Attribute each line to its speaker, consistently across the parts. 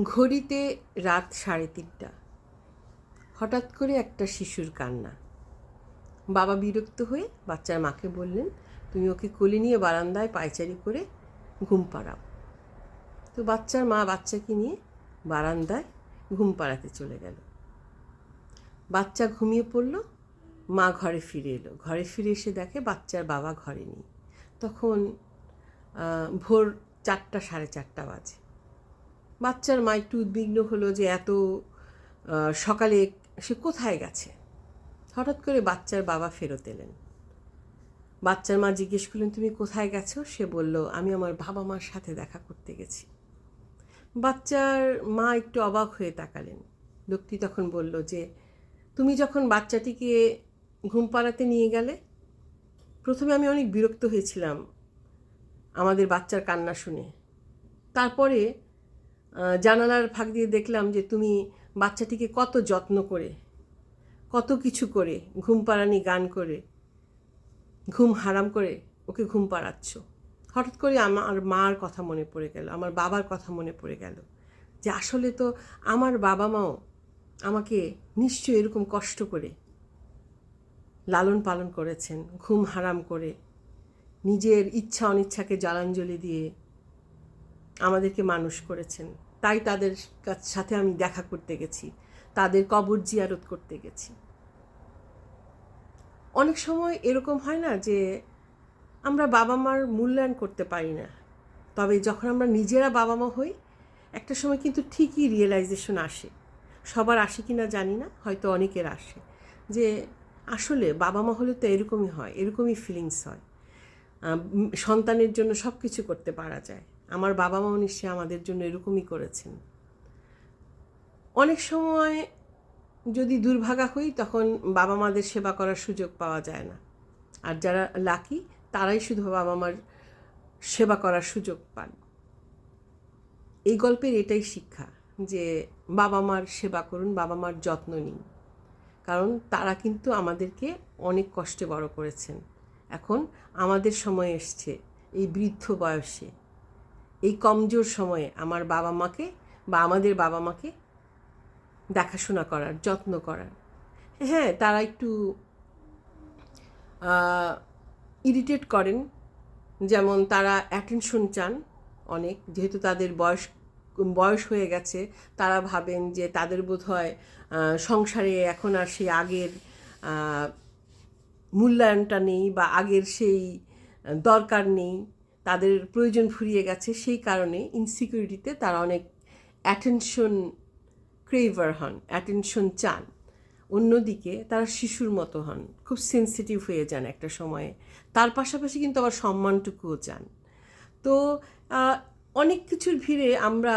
Speaker 1: ঘড়িতে রাত সাড়ে তিনটা। হঠাৎ করে একটা শিশুর কান্না। বাবা বিরক্ত হয়ে বাচ্চার মাকে বললেন, তুমি ওকে কোলে নিয়ে বারান্দায় পায়চারি করে ঘুম পাড়াও। তো বাচ্চার মা বাচ্চাকে নিয়ে বারান্দায় ঘুম পাড়াতে চলে গেল। বাচ্চা ঘুমিয়ে পড়ল, মা ঘরে ফিরে এলো। ঘরে ফিরে এসে দেখে বাচ্চার বাবা ঘরে নেই। তখন ভোর চারটা সাড়ে চারটা বাজে। বাচ্চার মা একটু উদ্বিগ্ন হলো যে এত সকালে সে কোথায় গেছে? হঠাৎ করে বাচ্চার বাবা ফেরত এলেন। বাচ্চার মা জিজ্ঞেস করলেন, তুমি কোথায় গেছো? সে বলল, আমি আমার বাবা মার সাথে দেখা করতে গেছি। বাচ্চার মা একটু অবাক হয়ে তাকালেন। লোকটি তখন বলল যে, তুমি যখন বাচ্চাটিকে ঘুম পাড়াতে নিয়ে গেলে, প্রথমে আমি অনেক বিরক্ত হয়েছিলাম আমাদের বাচ্চার কান্না শুনে। তারপরে জানালার ফাঁক দিয়ে দেখলাম যে তুমি বাচ্চাটিকে কত যত্ন করে, কত কিছু করে, ঘুম পাড়ানি গান করে, ঘুম হারাম করে ওকে ঘুম পাড়াচ্ছ। হঠাৎ করে আমার মার কথা মনে পড়ে গেল, আমার বাবার কথা মনে পড়ে গেল যে আসলে তো আমার বাবা মাও আমাকে নিশ্চয়ই এরকম কষ্ট করে লালন পালন করেছেন, ঘুম হারাম করে নিজের ইচ্ছা অনিচ্ছাকে জলাঞ্জলি দিয়ে আমাদেরকে মানুষ করেছেন। তাই তাদের সাথে আমি দেখা করতে গেছি। তাদের কবর জিয়ারত করতে গেছি। অনেক সময় এরকম হয় না যে আমরা বাবা মার মূল্যায়ন করতে পারি না। তবে যখন আমরা নিজেরা বাবা মা হই, একটা সময় কিন্তু ঠিকই রিয়েলাইজেশন আসে। সবার আসে কি না জানি না, হয়তো অনেকের আসে। যে আসলে বাবা মা হলে তো এরকমই হয়, এরকমই ফিলিংস হয়। সন্তানের জন্য সব কিছু করতে পারা যায়। আমার বাবা মাও নিশ্চয়ই আমাদের জন্য এরকমই করেছেন। অনেক সময় যদি দুর্ভাগা হই, তখন বাবা মাদের সেবা করার সুযোগ পাওয়া যায় না। আর যারা লাকি, তারাই শুধু বাবা মার সেবা করার সুযোগ পান। এই গল্পের এটাই শিক্ষা যে বাবা মার সেবা করুন বাবা মার যত্ন নিন। কারণ তারা কিন্তু আমাদেরকে অনেক কষ্টে বড় করেছেন। এখন আমাদের সময় এসছে, এই বৃদ্ধ বয়সে। এই কমজোর সময়ে আমার বাবা মাকে বা আমাদের বাবা মাকে দেখাশোনা করার, যত্ন করার। হ্যাঁ তারা একটু ইরিটেট করেন। যেমন তারা অ্যাটেনশন চান অনেক, যেহেতু তাদের বয়স বয়স হয়ে গেছে, তারা ভাবেন যে তাদের বোধ হয় সংসারে এখন আর সেই আগের মূল্যায়নটা নেই বা আগের সেই দরকার নেই। তাদের প্রয়োজন ফুরিয়ে গেছে, সেই কারণে ইনসিকিউরিটিতে তারা অনেক অ্যাটেনশন ক্রেভার হন অ্যাটেনশন চান। অন্যদিকে তারা শিশুর মতো হন, খুব সেন্সিটিভ হয়ে যান একটা সময়ে। তার পাশাপাশি কিন্তু আবার সম্মানটুকুও চান। তো অনেক কিছুর ভিড়ে আমরা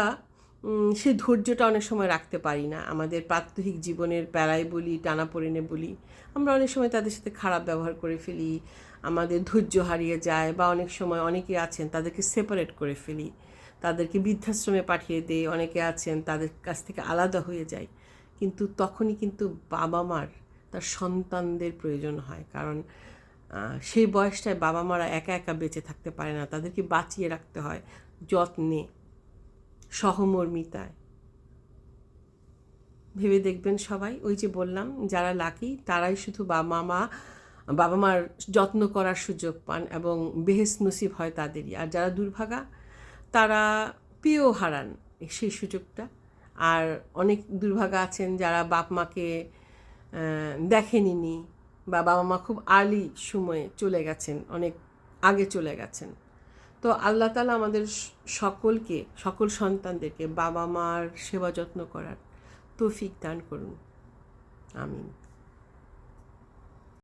Speaker 1: সেই ধৈর্যটা অনেক সময় রাখতে পারি না। আমাদের প্রাত্যহিক জীবনের প্যারায় বলি, টানাপোড়েনে বলি, আমরা অনেক সময় তাদের সাথে খারাপ ব্যবহার করে ফেলি, আমাদের ধৈর্য হারিয়ে যায় বা অনেক সময় অনেকে আছেন তাদেরকে সেপারেট করে ফেলি, তাদেরকে বৃদ্ধাশ্রমে পাঠিয়ে দেই, অনেকে আছেন তাদের কাছ থেকে আলাদা হয়ে যায়। কিন্তু তখনই কিন্তু বাবা মার তার সন্তানদের প্রয়োজন হয়। কারণ সেই বয়সটায় বাবা মারা একা একা বেঁচে থাকতে পারে না। তাদেরকে বাঁচিয়ে রাখতে হয় যত্নে। সহমর্মিতায়। ভেবে দেখবেন সবাই, ওই যে বললাম, যারা লাকি, তারাই শুধু বাবা মা, বাবা মার যত্ন করার সুযোগ পান এবং বেহেস নসিব হয় তাদেরই। আর যারা দুর্ভাগা, তারা পেয়েও হারান সেই সুযোগটা। আর অনেক দুর্ভাগা আছেন যারা বাপ মাকে দেখেনি বা বাবা মা খুব আর্লি সময়ে চলে গেছেন, অনেক আগে চলে গেছেন। তো আল্লাহ তালা আমাদের সকলকে, সকল সন্তানদেরকে বাবা মার সেবা যত্ন করার তৌফিক দান করুন। আমিন।